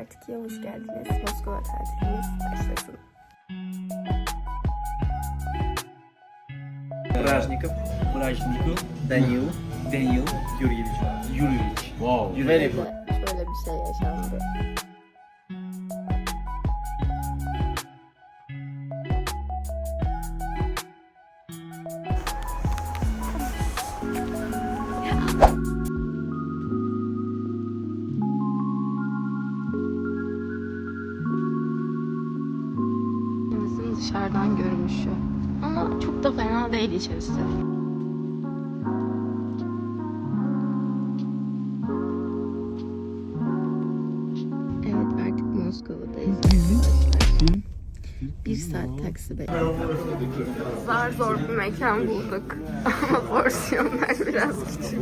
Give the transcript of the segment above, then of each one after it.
Part 2'ye hoş geldiniz. Moskova tatilimiz başlasın. Бражников, Бражников Данил Данил Юрьевич. Юрьевич. Вау. Very good. Şöyle bir şey yaşandı. Moskova'dayız arkadaşlar. Bir saat taksi bekliyoruz. Zar zor bir mekan bulduk. Ama porsiyonlar biraz küçük.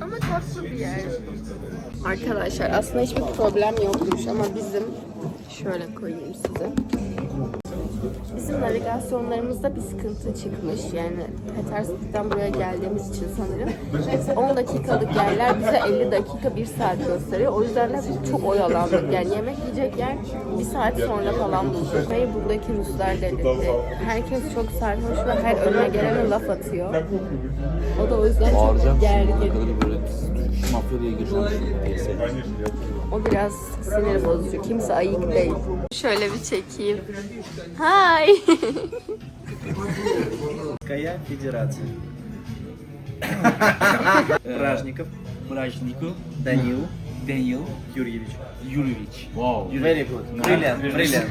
Ama tatlı bir yer. Arkadaşlar aslında hiçbir problem yokmuş ama bizim şöyle koyayım size. Bizim navigasyonlarımızda bir sıkıntı çıkmış. Yani Petersburg'dan buraya geldiğimiz için sanırım. 10 dakikalık yerler bize 50 dakika 1 saat gösteriyor. O yüzden de çok oyalandık. Yani yemek yiyecek yer bir saat sonra falan bulduk. Ve buradaki Ruslar delirdi. Herkes çok sarhoş ve her önüne gelene laf atıyor. O da o yüzden çok gergin Arkada böyle Türk mafya diye geçiyormuş. Neyse. O biraz sinir bozucu. Kimse ayık değil. Şöyle bir çekeyim. Hi. Какая федерация? Бражников, Бражников Данил Данил Юрьевич. Юрьевич. Вау. Very good. Brilliant, brilliant.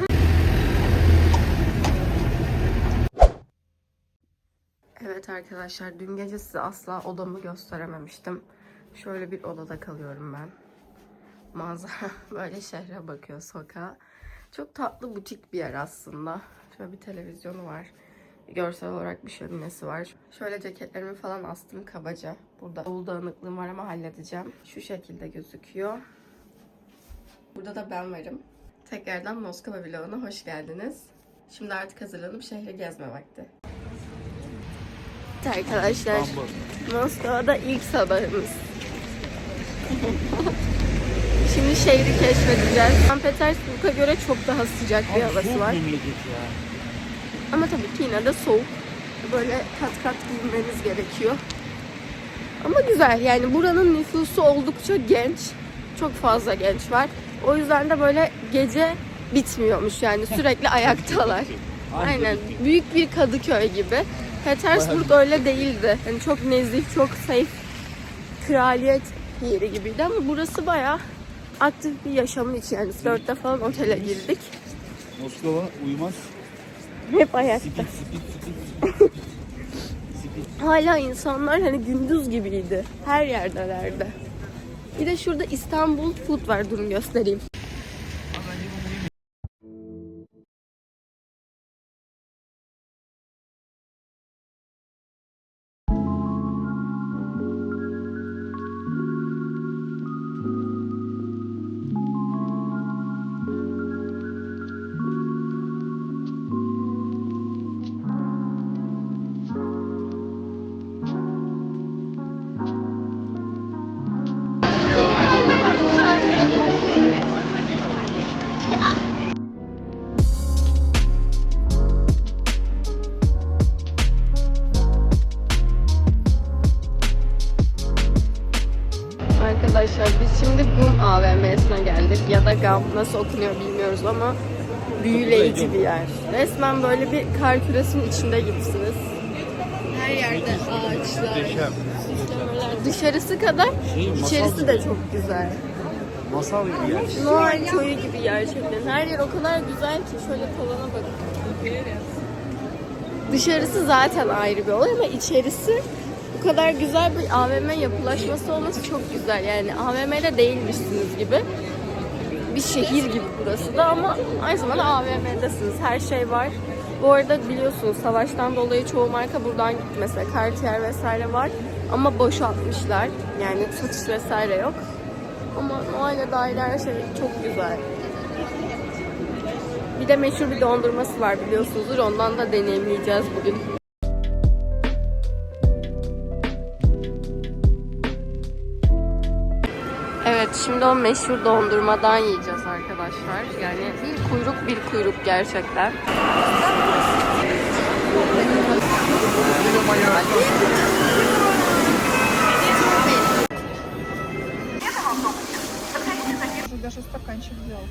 Evet arkadaşlar dün gece size asla odamı gösterememiştim. Şöyle bir odada kalıyorum ben. Manzara böyle şehre bakıyor sokağa. Çok tatlı butik bir yer aslında. Şöyle bir televizyonu var. Görsel olarak bir şöminesi var. Şöyle ceketlerimi falan astım kabaca. Burada davul dağınıklığım var ama halledeceğim. Şu şekilde gözüküyor. Burada da ben varım. Tekrardan Moskova vloguna hoş geldiniz. Şimdi artık hazırlanıp şehri gezme vakti. Evet arkadaşlar, Moskova'da ilk sabahımız. Şimdi şehri keşfedeceğiz. St. Petersburg'a göre çok daha sıcak bir havası var. Ama tabii ki yine de soğuk. Böyle kat kat giyinmeniz gerekiyor. Ama güzel yani buranın nüfusu oldukça genç. Çok fazla genç var. O yüzden de böyle gece bitmiyormuş yani sürekli ayaktalar. Aynen büyük bir Kadıköy gibi. Petersburg öyle değildi. Yani çok nezih, çok safe, kraliyet yeri gibiydi ama burası bayağı aktif bir yaşamın içi. Yani dörtte falan otele girdik. Moskova uyumaz. Hep ayakta. Spit spit spit. Spit. Hala insanlar hani gündüz gibiydi. Her yerdelerdi. Bir de şurada İstanbul Food var. Durun göstereyim. Nasıl okunuyor bilmiyoruz ama büyüleyici bir yer. Resmen böyle bir kar küresinin içinde gibisiniz. Her yerde ağaçlar, süslemeler. Dışarısı kadar içerisi de çok güzel. Masal gibi yer. Noel köyü gibi gerçekten. Her yer o kadar güzel ki şöyle tavana bakın. Dışarısı zaten ayrı bir olay ama içerisi bu kadar güzel bir AVM yapılaşması olması çok güzel. Yani AVM'de değilmişsiniz gibi. Bir şehir gibi burası da ama aynı zamanda AVM'desiniz. Her şey var. Bu arada biliyorsunuz savaştan dolayı çoğu marka buradan gitti. Mesela Cartier vesaire var. Ama boşaltmışlar. Yani satış vesaire yok. Ama Noel'e dair her şey çok güzel. Bir de meşhur bir dondurması var biliyorsunuzdur. Ondan da deneyimleyeceğiz bugün. şimdi o meşhur dondurmadan yiyeceğiz arkadaşlar. Yani bir kuyruk bir kuyruk gerçekten. Даже стаканчик взял.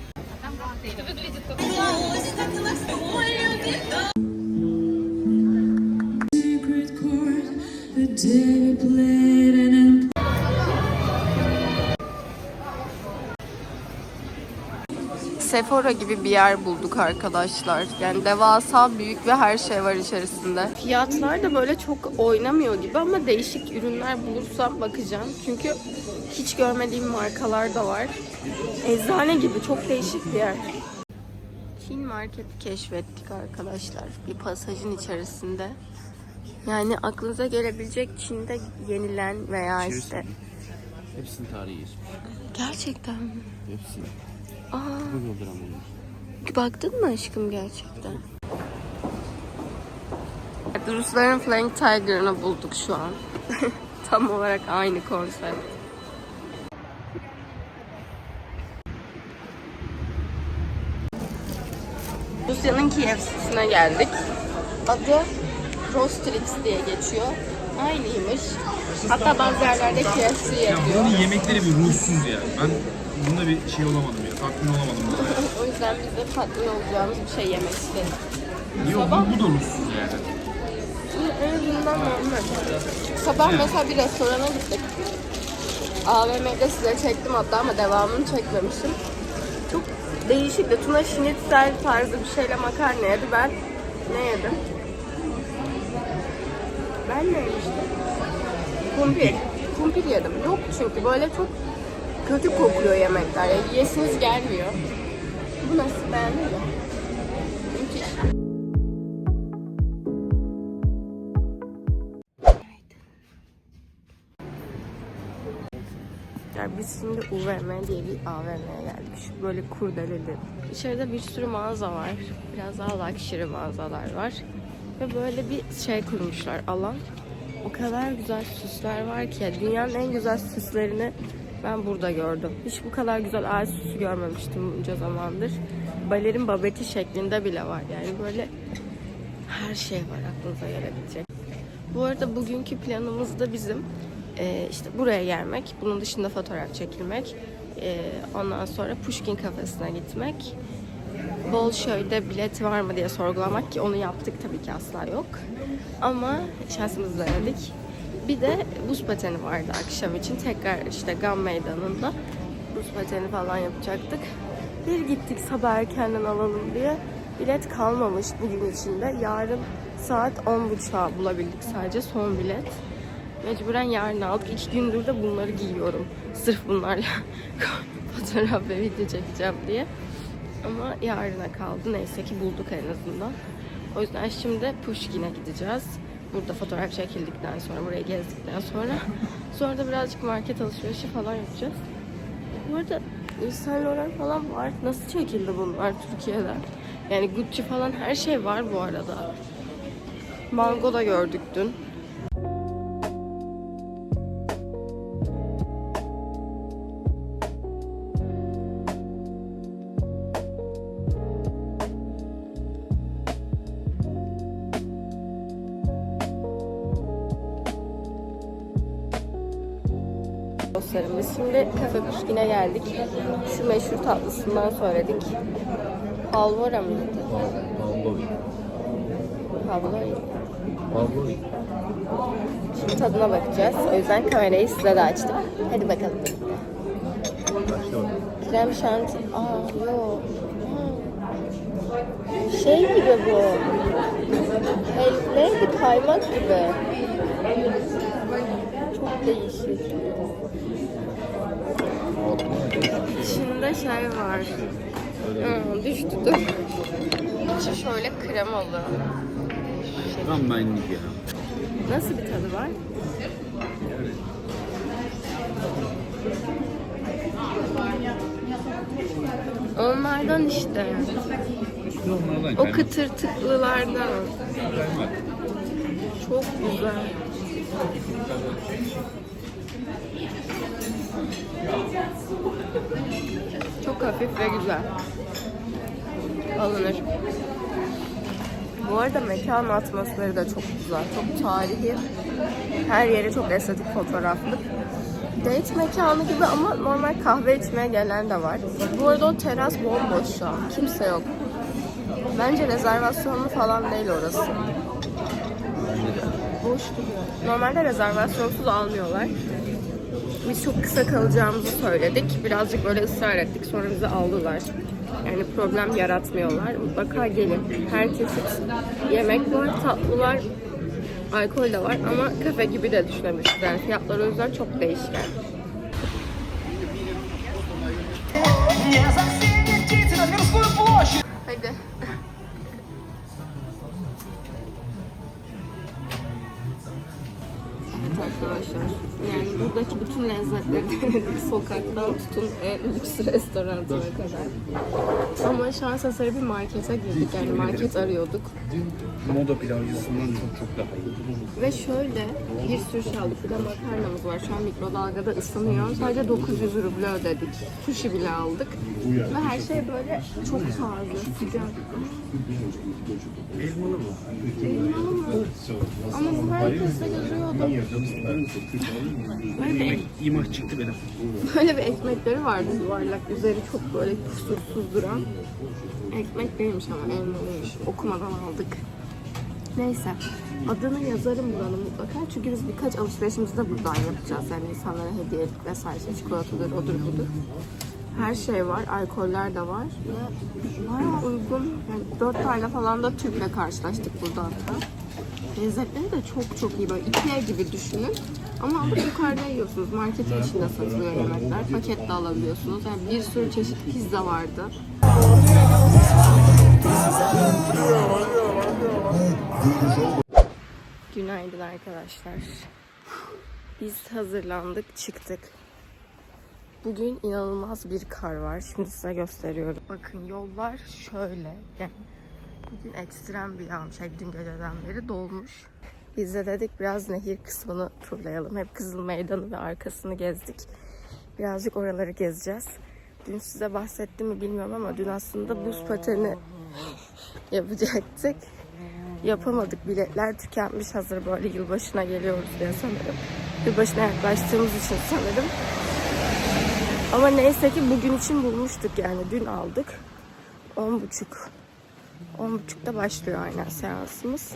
Sephora gibi bir yer bulduk arkadaşlar. Yani devasa, büyük ve her şey var içerisinde. Fiyatlar da böyle çok oynamıyor gibi ama değişik ürünler bulursam bakacağım. Çünkü hiç görmediğim markalar da var. Eczane gibi çok değişik bir yer. Çin marketi keşfettik arkadaşlar. Bir pasajın içerisinde. Yani aklınıza gelebilecek Çin'de yenilen veya işte... Hepsinin tarihi geçmiş. Gerçekten mi? Hepsini. Aa, baktın mı aşkım gerçekten? Rusların Flying Tiger'ını bulduk şu an. Tam olarak aynı konsept. Rusya'nın KFC'sine geldik. Adı Rostrix diye geçiyor. Aynıymış. Hatta bazı yerlerde KFC yazıyor. Buranın yemekleri bir ruhsuz ya. Ben bunda bir şey olamadım ya. Tatmin olamadım. O yüzden biz de tatmin olacağımız bir şey yemek istedik. Yok bu, bu da ruhsuz yani. En azından normal. Sabah mesela bir restorana gittik. AVM'de size çektim hatta ama devamını çekmemişim. Çok değişik de tuna schnitzel tarzı bir şeyle makarna yedi. Ben ne yedim? Ben ne yemiştim? Kumpir. Kumpir yedim. Yok çünkü böyle çok kötü kokuyor yemekler. Ya. Yiyesiniz gelmiyor. Bu nasıl beğendin mi? Yani biz şimdi UVM diye bir AVM'ye geldik. Böyle kurdeleli. İçeride bir sürü mağaza var. Biraz daha luxury mağazalar var. Ve böyle bir şey kurmuşlar alan. O kadar güzel süsler var ki. Dünyanın en güzel süslerini ben burada gördüm. Hiç bu kadar güzel ağaç süsü görmemiştim bunca zamandır. Balerin babeti şeklinde bile var. Yani böyle her şey var aklınıza gelebilecek. Bu arada bugünkü planımız da bizim e, işte buraya gelmek, bunun dışında fotoğraf çekilmek, e, ondan sonra Pushkin kafesine gitmek, Bolşoy'da bilet var mı diye sorgulamak ki onu yaptık tabii ki asla yok. Ama şansımızı denedik. Bir de buz pateni vardı akşam için. Tekrar işte Gam Meydanı'nda buz pateni falan yapacaktık. Bir gittik sabah erkenden alalım diye. Bilet kalmamış bugün içinde. Yarın saat 10.30'a bulabildik sadece son bilet. Mecburen yarın aldık. İki gündür de bunları giyiyorum. Sırf bunlarla fotoğraf ve video çekeceğim diye. Ama yarına kaldı. Neyse ki bulduk en azından. O yüzden şimdi Pushkin'e gideceğiz. Burada fotoğraf çekildikten sonra, burayı gezdikten sonra. Sonra da birazcık market alışverişi falan yapacağız. Bu arada Saint Laurent falan var. Nasıl çekildi bunlar Türkiye'de? Yani Gucci falan her şey var bu arada. Mango da gördük dün. Şimdi Kafe Pushkin'e geldik. Şu meşhur tatlısından söyledik. Halvora mıydı? Pavlovi. Pavlova. Pavlovi. Şimdi tadına bakacağız. O yüzden kamerayı size de açtım. Hadi bakalım. Krem şanti. Aa yok. Ha. Şey gibi bu. Hel neydi? Kaymak gibi. Çok değişik. İçinde şey var. Hı, düştü dur. İçi şöyle kremalı. Tam benlik ya. Nasıl bir tadı var? Onlardan işte. İşte onlardan O kıtırtıklılardan. Çok güzel. Çok hafif ve güzel. Alınır. Bu arada mekan atmosferi de çok güzel. Çok tarihi. Her yeri çok estetik fotoğraflık. Date mekanı gibi ama normal kahve içmeye gelen de var. Bu arada o teras bomboş şu an. Kimse yok. Bence rezervasyonlu falan değil orası. Boş duruyor. Normalde rezervasyonsuz almıyorlar. Biz çok kısa kalacağımızı söyledik. Birazcık böyle ısrar ettik. Sonra bizi aldılar. Yani problem yaratmıyorlar. Mutlaka gelin. Her yemek var, tatlılar, alkol de var ama kafe gibi de düşünebilirsiniz. Yani fiyatlar o yüzden çok değişken. Hadi. Buradaki bütün lezzetleri denedik. Sokaktan tutun e, lüks restoranına kadar. Ama şans eseri bir markete girdik. Yani market arıyorduk. Moda pilavcısından çok çok daha iyi. Ve şöyle bir sürü şey aldık. Bir de makarnamız var. Şu an mikrodalgada ısınıyor. Sadece 900 ruble ödedik. Sushi bile aldık. Ve her şey böyle çok taze, sıcak. Elmalı mı? Elmalı? Ama bu herkeste görüyordum. Yemek, yemek çıktı benim. Böyle bir ekmekleri vardı yuvarlak. Üzeri çok böyle kusursuz duran. Ekmek değilmiş ama elmalıymış. Okumadan aldık. Neyse. Adını yazarım buranın mutlaka. Çünkü biz birkaç alışverişimizi de buradan yapacağız. Yani insanlara hediyelik vesaire çikolatadır, odur budur. Her şey var. Alkoller de var. Ve bayağı uygun. Yani dört tane falan da Türk'le karşılaştık burada hatta. Lezzetleri de çok çok iyi. Böyle Ikea gibi düşünün. Ama alıp yukarıda yiyorsunuz. Marketin içinde satılıyor yemekler. Paketle alabiliyorsunuz. Yani bir sürü çeşit pizza vardı. Günaydın arkadaşlar. Biz hazırlandık, çıktık. Bugün inanılmaz bir kar var. Şimdi size gösteriyorum. Bakın yollar şöyle. Yani bugün ekstrem bir yağmış. Yani dün geceden beri dolmuş. Biz de dedik biraz nehir kısmını turlayalım. Hep Kızıl Meydanı ve arkasını gezdik. Birazcık oraları gezeceğiz. Dün size bahsettim mi bilmiyorum ama dün aslında buz pateni yapacaktık. Yapamadık. Biletler tükenmiş hazır böyle yılbaşına geliyoruz diye sanırım. Yılbaşına yaklaştığımız için sanırım. Ama neyse ki bugün için bulmuştuk yani. Dün aldık. 10.30 10.30'da başlıyor aynen seansımız.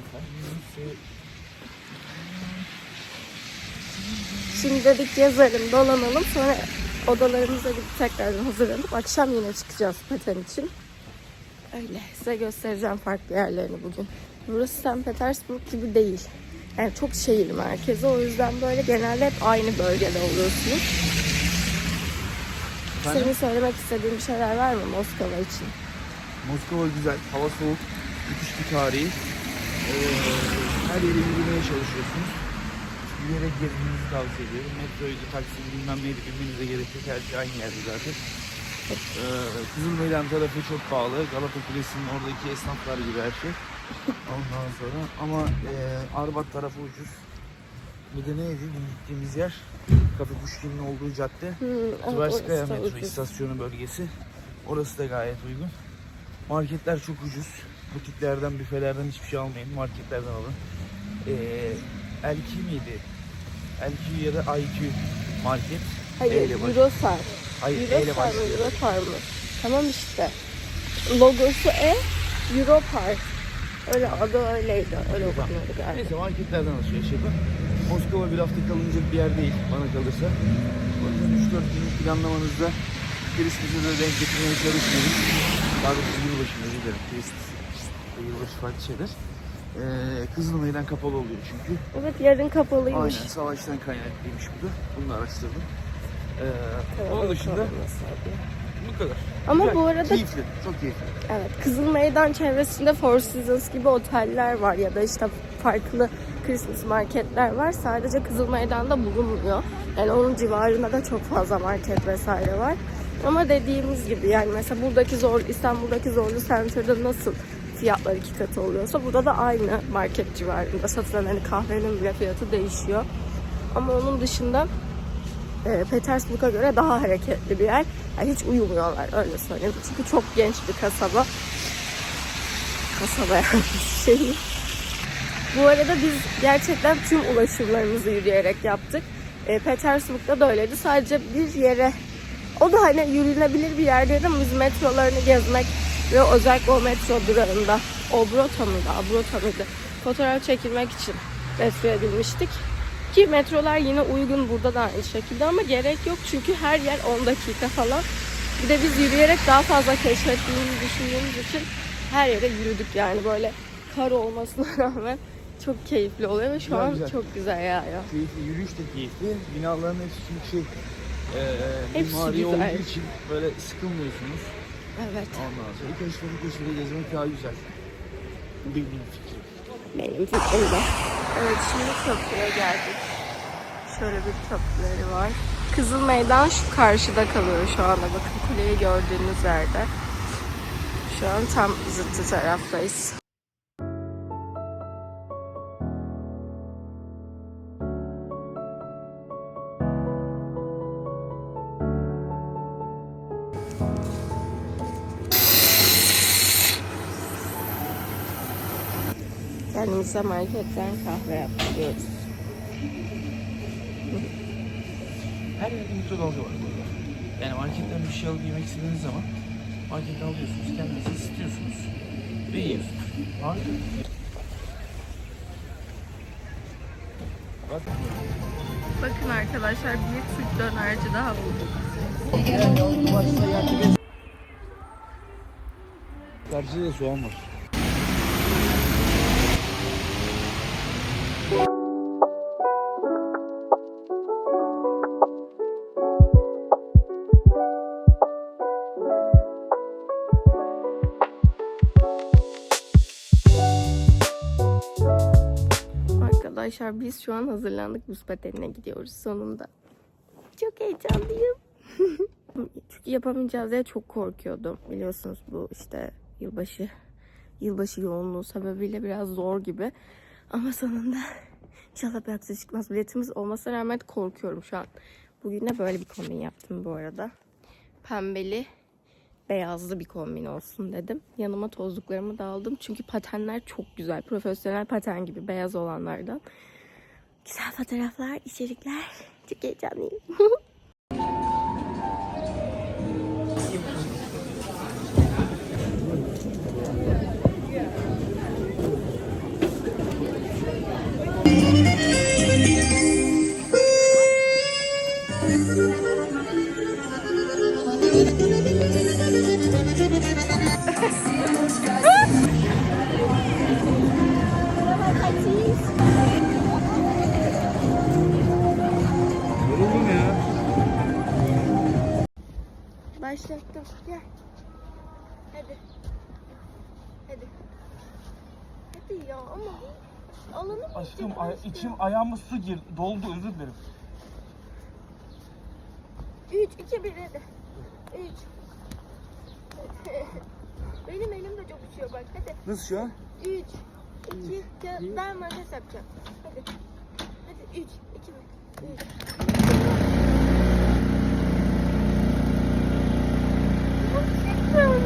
Şimdi dedik yazarım, dolanalım. Sonra odalarımıza gidip tekrardan hazırlanıp akşam yine çıkacağız paten için. Öyle. Size göstereceğim farklı yerlerini bugün. Burası St. Petersburg gibi değil. Yani çok şehir merkezi. O yüzden böyle genelde hep aynı bölgede oluyorsunuz. Senin söylemek istediğin bir şeyler var mı Moskova için? Moskova güzel, hava soğuk, müthiş bir tarihi. Ee, her yere yürümeye çalışıyorsunuz. Yürüyerek gezmenizi tavsiye ediyorum. Metroydu, taksiydi, bilmem neydi bilmenize gerek yok. Her şey aynı yerde zaten. Ee, Kızıl Meydan tarafı çok pahalı. Galata Kulesi'nin oradaki esnaflar gibi her şey. Ondan sonra ama e, Arbat tarafı ucuz. Bir de neydi gittiğimiz yer? Kafe Pushkin'in olduğu cadde. Hmm, Tverskaya metro istasyonu bölgesi. Orası da gayet uygun. Marketler çok ucuz. Butiklerden, büfelerden hiçbir şey almayın. Marketlerden alın. Ee, LQ miydi? LQ ya da IQ market. Hayır, Eurostar. Hayır, E ile Eurostar mı. Europar mı? Tamam işte. Logosu E, Europar. Öyle adı öyleydi. Öyle okunuyordu galiba. Neyse marketlerden alışveriş yapın. Moskova bir hafta kalınacak bir yer değil bana kalırsa. O yüzden 3-4 günlük planlamanızda Christmas'ı da denk getirmeye çalışmayın. Daha doğrusu yılbaşı özür dilerim. Ve yılbaşı farklı şeyler. Ee, Kızıl Meydan kapalı oluyor çünkü. Evet yarın kapalıymış. Aynen savaştan kaynaklıymış bu da. Bunu da araştırdım. Ee, onun dışında bu kadar. Ama Güzel, bu arada Keyifli, çok keyifli. Evet, Kızıl Meydan çevresinde Four Seasons gibi oteller var ya da işte farklı Christmas marketler var. Sadece Kızıl Meydan'da bulunmuyor. Yani onun civarında da çok fazla market vesaire var. Ama dediğimiz gibi yani mesela buradaki zor İstanbul'daki Zorlu Center'da nasıl fiyatlar iki katı oluyorsa burada da aynı market civarında satılan hani kahvenin bile fiyatı değişiyor. Ama onun dışında e, Petersburg'a göre daha hareketli bir yer. Yani hiç uyumuyorlar öyle söyleyeyim. Çünkü çok genç bir kasaba. Kasaba yani şey. Bu arada biz gerçekten tüm ulaşımlarımızı yürüyerek yaptık. E, Petersburg'da da öyleydi. Sadece bir yere o da hani yürünebilir bir yerdeydi ama biz metrolarını gezmek ve özellikle o metro durağında Obrota mıydı, Abrota mıydı? Fotoğraf çekilmek için metroya binmiştik. Ki metrolar yine uygun burada da aynı şekilde ama gerek yok çünkü her yer 10 dakika falan. Bir de biz yürüyerek daha fazla keşfettiğimizi düşündüğümüz için her yere yürüdük yani böyle kar olmasına rağmen çok keyifli oluyor ve şu Güzel, an güzel. çok güzel yağıyor. Keyifli, yürüyüş de keyifli. Binaların hepsi çünkü şey e, Hepsi mimari güzel. olduğu için böyle sıkılmıyorsunuz. Evet. Ondan sonra keşfede keşfede gezmek daha güzel. Benim fikrim. Benim fikrim de. Evet şimdi köprüye geldik. Şöyle bir köprüleri var. Kızıl Meydan şu karşıda kalıyor şu anda. Bakın kuleyi gördüğünüz yerde. Şu an tam zıttı taraftayız. Kendimize marketten kahve yapıyoruz. Her yerde mikrodalga var burada. Yani marketten bir şey alıp yemek istediğiniz zaman markete alıyorsunuz, kendiniz ısıtıyorsunuz ve yiyorsunuz. Harika. Bak. Bakın arkadaşlar bir Türk dönerci daha bulduk. Karşıda da soğan var. Biz şu an hazırlandık buz patenine gidiyoruz sonunda. Çok heyecanlıyım. Çünkü yapamayacağız diye çok korkuyordum. Biliyorsunuz bu işte yılbaşı yılbaşı yoğunluğu sebebiyle biraz zor gibi. Ama sonunda inşallah bir aksilik çıkmaz. Biletimiz olmasına rağmen korkuyorum şu an. Bugün de böyle bir kombin yaptım bu arada. Pembeli beyazlı bir kombin olsun dedim. Yanıma tozluklarımı da aldım. Çünkü patenler çok güzel. Profesyonel paten gibi beyaz olanlardan. Güzel fotoğraflar, içerikler. Çok heyecanlıyım. Başlattım. Gel. Hadi. Hadi. Hadi ya ama alanı Aşkım ay- içim ayağıma su gir doldu özür dilerim. 3, 2, 1 hadi. 3. Benim elim de çok üşüyor bak hadi. Nasıl şu an? 3, 2, ben makas yapacağım. Hadi. Hadi 3, 2, 1, 3. Tamam.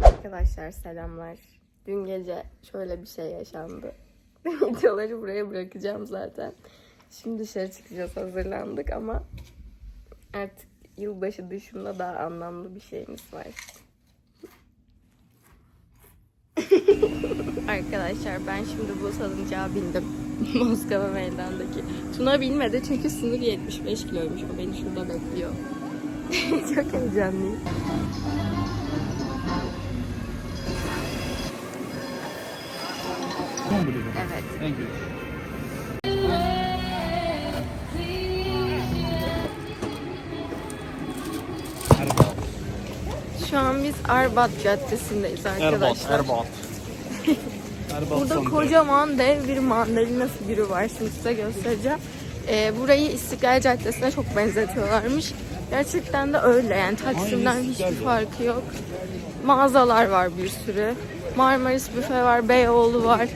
Arkadaşlar selamlar. Dün gece şöyle bir şey yaşandı. Videoları buraya bırakacağım zaten. Şimdi dışarı çıkacağız hazırlandık ama artık yılbaşı dışında daha anlamlı bir şeyimiz var. Arkadaşlar ben şimdi bu salıncağa bindim. Moskova meydandaki. Tuna bilmedi çünkü sınır 75 kiloymuş. O beni şurada bekliyor. Çok heyecanlıyım. Evet. Thank you. Şu an biz Arbat Caddesi'ndeyiz arkadaşlar. Erbat. Burada kocaman dev bir mandalina figürü var. Şimdi size göstereceğim. Ee, burayı İstiklal Caddesi'ne çok benzetiyorlarmış. Gerçekten de öyle yani Taksim'den hiçbir farkı yok. Mağazalar var bir sürü. Marmaris büfe var, Beyoğlu var.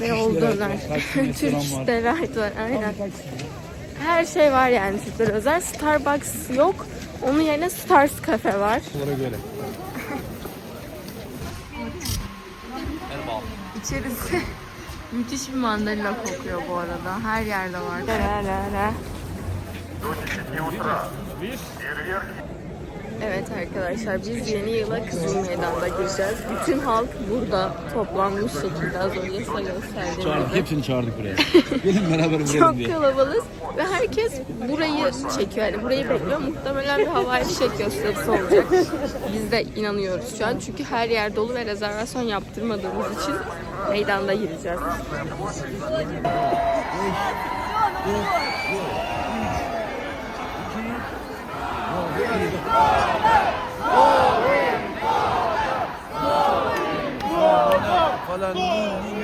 Beyoğlu döner. Türk Delight var aynen. Her şey var yani Türkler özel. Starbucks yok. Onun yerine Stars Cafe var. İçerisi müthiş bir mandalina kokuyor bu arada. Her yerde var. La la la. Evet arkadaşlar biz yeni yıla Kızıl Meydan'da gireceğiz. Bütün halk burada toplanmış şekilde az önce size gösterdiğim Çağırdık, gibi. hepsini çağırdık buraya. Gelin beraber vuralım Çok diye. kalabalığız ve herkes burayı çekiyor. Yani burayı bekliyor. Muhtemelen bir havai fişek gösterisi olacak. Biz de inanıyoruz şu an. Çünkü her yer dolu ve rezervasyon yaptırmadığımız için meydanda gireceğiz. Artık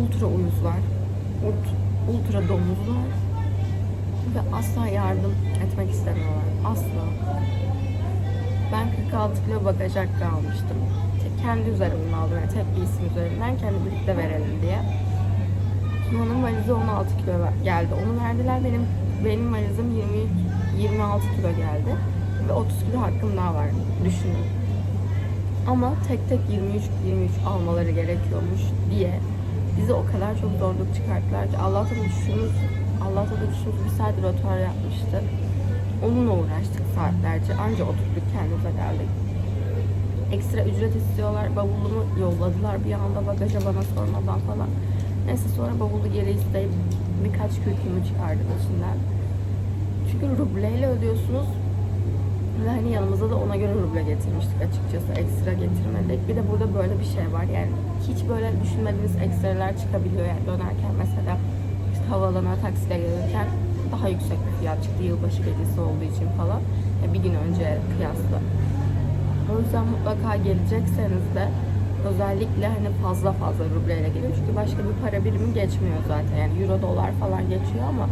ultra uyuzlar, ult- ultra domuzlar ve asla yardım etmek istemiyorlar. Asla. Ben 46 kilo bagaj hakkı almıştım. Kendi üzerimden aldım. Yani tek bir isim üzerinden kendi birlikte verelim diye. Onun valizi 16 kilo geldi. Onu verdiler. Benim benim valizim 20 26 kilo geldi. Ve 30 kilo hakkım daha var. Düşünün. Ama tek tek 23 23 almaları gerekiyormuş diye bizi o kadar çok zorluk çıkarttılar ki Allah'tan uçuşumuz Allah'tan uçuşumuz bir saat rötar yapmıştı. Onunla uğraştık saatlerce. Anca oturduk kendimize geldik. Ekstra ücret istiyorlar. Bavulumu yolladılar bir anda bagaja bana sormadan falan. Neyse sonra bavulu geri isteyip birkaç kürkümü çıkardım içinden. Çünkü rubleyle ödüyorsunuz. Ve hani yanımıza da ona göre ruble getirmiştik açıkçası. Ekstra getirmedik. Bir de burada böyle bir şey var. Yani hiç böyle düşünmediğiniz ekstralar çıkabiliyor. Yani dönerken mesela işte havaalanına taksiyle gelirken daha yüksek bir fiyat çıktı. Yılbaşı gecesi olduğu için falan. Ya bir gün önce kıyasla. O yüzden mutlaka gelecekseniz de özellikle hani fazla fazla rubleyle gelin. Çünkü başka bir para birimi geçmiyor zaten. Yani euro dolar falan geçiyor ama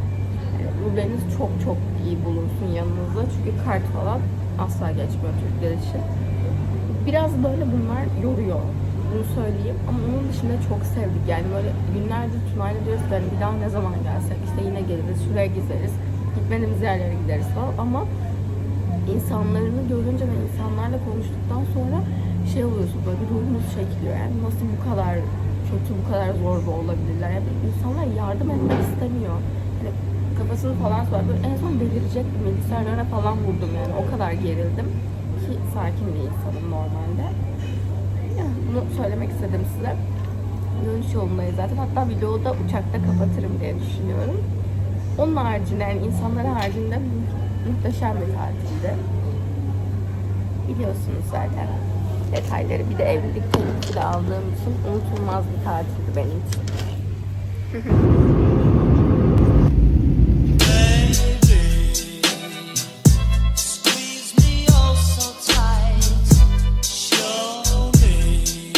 yani rubleniz çok çok iyi bulunsun yanınızda. Çünkü kart falan asla geçmiyor Türkler için. Biraz böyle bunlar yoruyor. Bunu söyleyeyim. Ama onun dışında çok sevdik. Yani böyle günlerdir Tuna'yla diyoruz ki bir daha ne zaman gelsek işte yine geliriz, şuraya gideriz. Gitmediğimiz yerlere gideriz falan. Ama insanlarını görünce ve insanlarla konuştuktan sonra şey oluyorsun böyle bir ruhunuz çekiliyor. Yani nasıl bu kadar kötü, bu kadar zorba olabilirler. Yani insanlar yardım etmek istemiyor. Hani kafasını falan. Böyle en son delirecektim. Bilgisayarlara falan vurdum yani. O kadar gerildim. Ki sakin bir insanım normalde. Yani bunu söylemek istedim size. Dönüş yolundayız zaten. Hatta videoyu da uçakta kapatırım diye düşünüyorum. Onun haricinde yani insanlar haricinde mu- muhteşem bir tatildi. Biliyorsunuz zaten detayları. Bir de evlilik teklifi de aldığım için unutulmaz bir tatildi benim için.